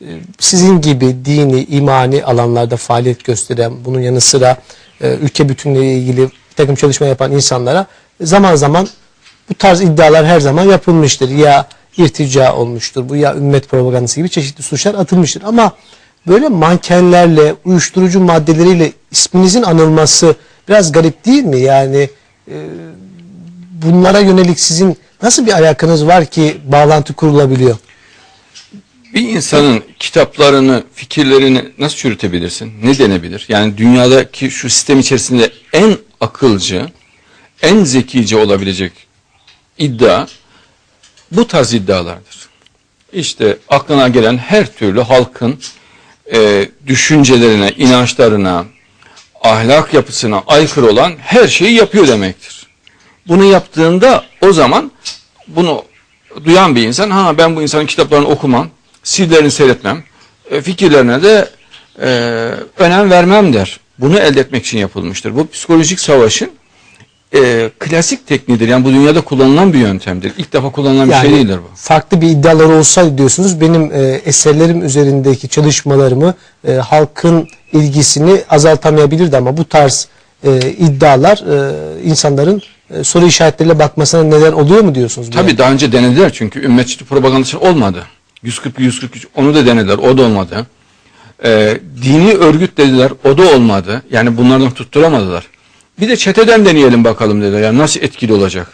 e, sizin gibi dini, imani alanlarda faaliyet gösteren, bunun yanı sıra e, ülke bütünlüğüyle ilgili takım çalışma yapan insanlara zaman zaman bu tarz iddialar her zaman yapılmıştır. Ya irtica olmuştur, bu ya ümmet propagandası gibi çeşitli suçlar atılmıştır. Ama böyle mankenlerle, uyuşturucu maddeleriyle isminizin anılması biraz garip değil mi? Yani e, bunlara yönelik sizin nasıl bir alakanız var ki bağlantı kurulabiliyor? Bir insanın kitaplarını, fikirlerini nasıl çürütebilirsin? Ne denebilir? Yani dünyadaki şu sistem içerisinde en akılcı, en zekice olabilecek iddia bu tarz iddialardır. İşte aklına gelen her türlü halkın e, düşüncelerine, inançlarına, ahlak yapısına aykırı olan her şeyi yapıyor demektir. Bunu yaptığında o zaman bunu duyan bir insan ha ben bu insanın kitaplarını okumam, CD'lerini seyretmem, e, fikirlerine de e, önem vermem der. Bunu elde etmek için yapılmıştır. Bu psikolojik savaşın e, klasik tekniğidir. Yani bu dünyada kullanılan bir yöntemdir. İlk defa kullanılan bir şey değildir bu. farklı bir iddiaları olsaydı diyorsunuz benim e, eserlerim üzerindeki çalışmalarımı e, halkın ilgisini azaltamayabilirdi ama bu tarz e, iddialar e, insanların e, soru işaretleriyle bakmasına neden oluyor mu diyorsunuz? Tabii yani? daha önce denediler çünkü ümmetçi propagandası olmadı. 140 143 onu da denediler. O da olmadı. Ee, dini örgüt dediler. O da olmadı. Yani bunlardan tutturamadılar. Bir de çeteden deneyelim bakalım dediler. Yani nasıl etkili olacak?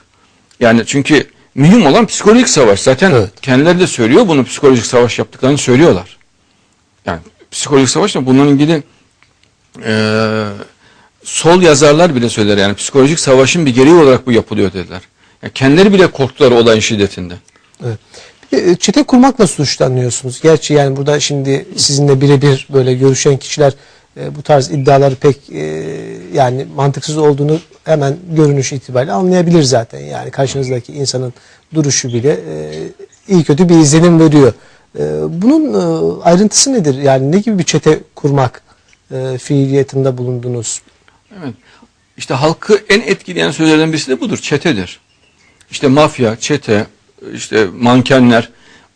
Yani çünkü mühim olan psikolojik savaş. Zaten Evet. kendileri de söylüyor bunu psikolojik savaş yaptıklarını söylüyorlar. Yani psikolojik savaş da bununla ilgili eee sol yazarlar bile söyler yani psikolojik savaşın bir gereği olarak bu yapılıyor dediler. Yani kendileri bile korktular olayın şiddetinde. Evet. E, Çete kurmakla suçlanıyorsunuz. Gerçi yani burada şimdi sizinle birebir böyle görüşen kişiler e, bu tarz iddiaları pek e, yani mantıksız olduğunu hemen görünüş itibariyle anlayabilir zaten. Yani karşınızdaki insanın duruşu bile e, iyi kötü bir izlenim veriyor. E, bunun e, ayrıntısı nedir? Yani ne gibi bir çete kurmak e, fiiliyetinde bulundunuz? Evet. İşte halkı en etkileyen sözlerden birisi de budur. Çetedir. İşte mafya, çete, işte mankenler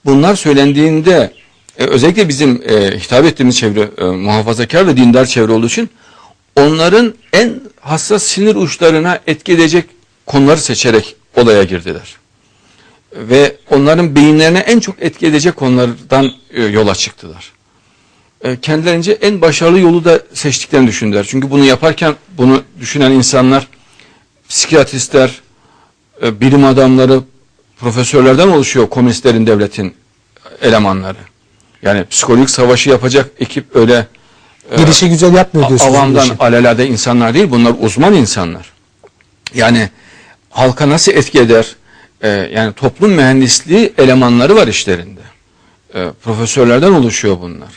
bunlar söylendiğinde e, özellikle bizim e, hitap ettiğimiz çevre e, muhafazakar ve dindar çevre olduğu için onların en hassas sinir uçlarına etki edecek konuları seçerek olaya girdiler. Ve onların beyinlerine en çok etki edecek konulardan e, yola çıktılar. E, kendilerince en başarılı yolu da seçtiklerini düşündüler. Çünkü bunu yaparken bunu düşünen insanlar psikiyatristler, e, bilim adamları, profesörlerden oluşuyor komünistlerin devletin elemanları. Yani psikolojik savaşı yapacak ekip öyle e, Gelişi güzel yapmıyor diyorsunuz. avamdan işi. alelade insanlar değil bunlar uzman insanlar. Yani halka nasıl etki eder? E, yani toplum mühendisliği elemanları var işlerinde. E, profesörlerden oluşuyor bunlar.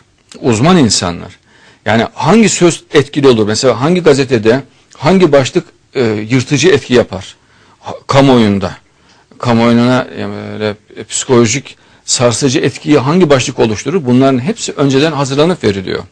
Uzman insanlar. Yani hangi söz etkili olur? Mesela hangi gazetede hangi başlık e, yırtıcı etki yapar? Ha, kamuoyunda. Kamuoyuna yani böyle psikolojik sarsıcı etkiyi hangi başlık oluşturur? Bunların hepsi önceden hazırlanıp veriliyor.